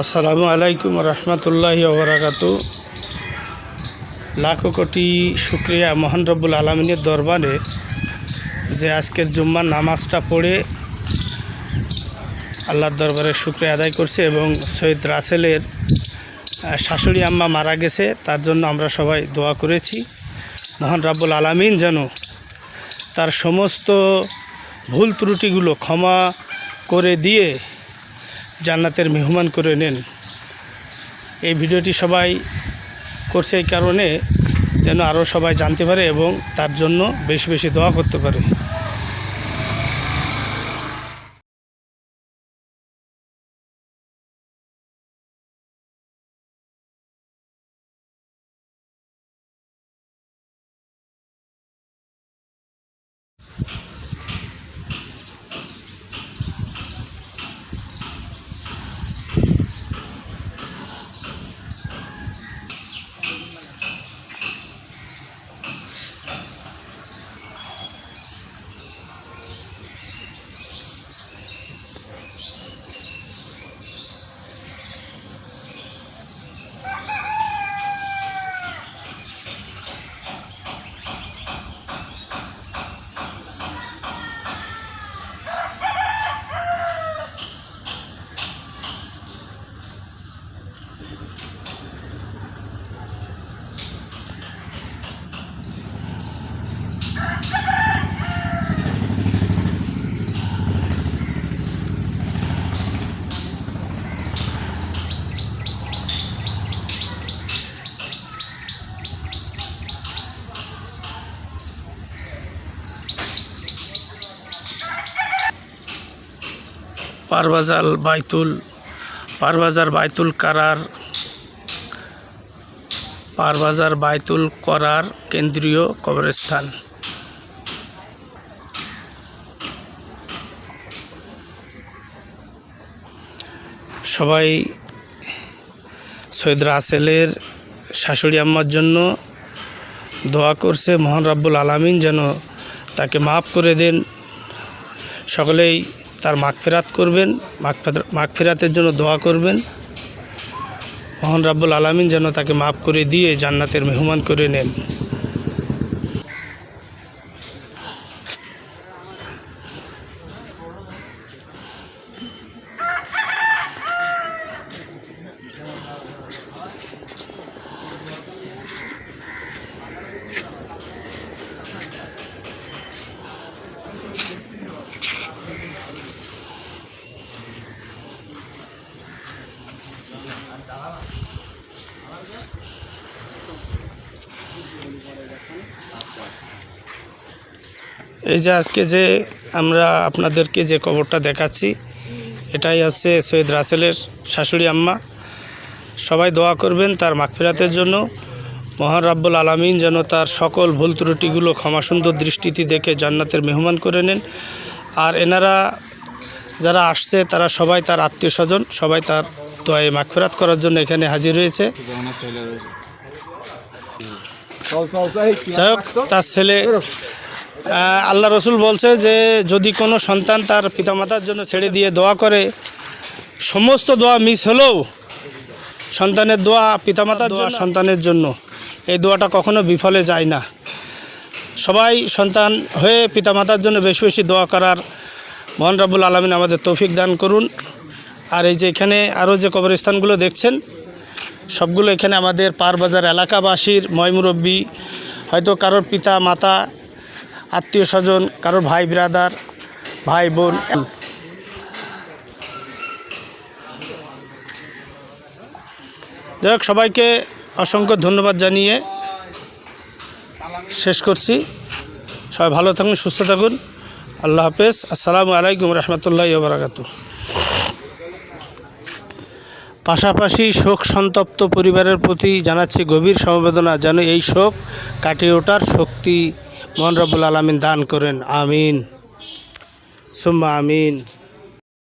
আসসালামু আলাইকুম রহমতুল্লাহ ওবরাকাতু লাখো কোটি শুক্রিয়া মোহন রব্বুল আলমিনের দরবারে যে আজকের জুম্মার নামাজটা পড়ে আল্লাহর দরবারে শুক্রিয়া আদায় করছে এবং সৈয়দ রাসেলের শাশুড়ি আম্মা মারা গেছে, তার জন্য আমরা সবাই দোয়া করেছি। মোহন রাব্বুল আলামিন যেন তার সমস্ত ভুল ত্রুটিগুলো ক্ষমা করে দিয়ে জান্নাতের মেহমান করে নেন। এই ভিডিওটি সবাই করছে এই কারণে যেন আরও সবাই জানতে পারে এবং তার জন্য বেশি বেশি দোয়া করতে পারে। পারবাজার বাইতুল পারবাজার বাইতুল কারার, পারবাজার বাইতুল করার কেন্দ্রীয় কবরস্থান। সবাই সৈয়দ রাসেলের শাশুড়ি আম্মার জন্য দোয়া করছে, মোহন রাব্বুল আলামিন যেন তাকে মাফ করে দেন। সকলেই তার মাগফেরাত করবেন মাগফেরাত- মাগফেরাতের জন্য দোয়া করবেন। মোহন রাব্বুল আলমিন যেন তাকে মাফ করে দিয়ে জান্নাতের মেহমান করে নেন। এই যে আজকে যে আমরা আপনাদেরকে যে কবরটা দেখাচ্ছি, এটাই হচ্ছে সৈয়দ রাসেলের শাশুড়ি আম্মা। সবাই দোয়া করবেন তার মাগফিরাতের জন্য। মহান রাব্বুল আলামিন যেন তার সকল ভুল ত্রুটিগুলো ক্ষমাসুন্দর দৃষ্টিতে দেখে জান্নাতের মেহমান করে নেন। আর এনারা যারা আসছে, তারা সবাই তার আত্মীয় স্বজন, সবাই তার দোয়ায় মাগফিরাত করার জন্য এখানে হাজির হয়েছে যাই হোক তার ছেলে আল্লাহ রসুল বলছে যে, যদি কোনো সন্তান তার পিতামাতার জন্য ছেড়ে দিয়ে দোয়া করে, সমস্ত দোয়া মিস হলেও সন্তানের দোয়া পিতামাতার দোয়া সন্তানের জন্য, এই দোয়াটা কখনো বিফলে যায় না। সবাই সন্তান হয়ে পিতামাতার জন্য বেশি বেশি দোয়া করার মোহন রাবুল আলমিন আমাদের তৌফিক দান করুন। আর এই যে এখানে আরও যে কবরস্থানগুলো দেখছেন, সবগুলো এখানে আমাদের পারবাজার এলাকাবাসীর ময়মুরব্বী হয়তো কারোর পিতা, মাতা, আত্মীয় স্বজন, কারোর ভাই ব্রাদার ভাই বোন। যাই হোক, সবাইকে অসংখ্য ধন্যবাদ জানিয়ে শেষ করছি। সবাই ভালো থাকুন, সুস্থ থাকুন। আল্লাহ হাফেজ। আসসালামু আলাইকুম রহমতুল্লাহ বারাকাত পাশাপাশি শোক সন্তপ্ত পরিবারের প্রতি জানাচ্ছি গভীর সমবেদনা যেন এই শোক কাটিয়ে ওঠার শক্তি মন রবুল আলমিন দান করেন। আমিন। সুম্মা আমিন।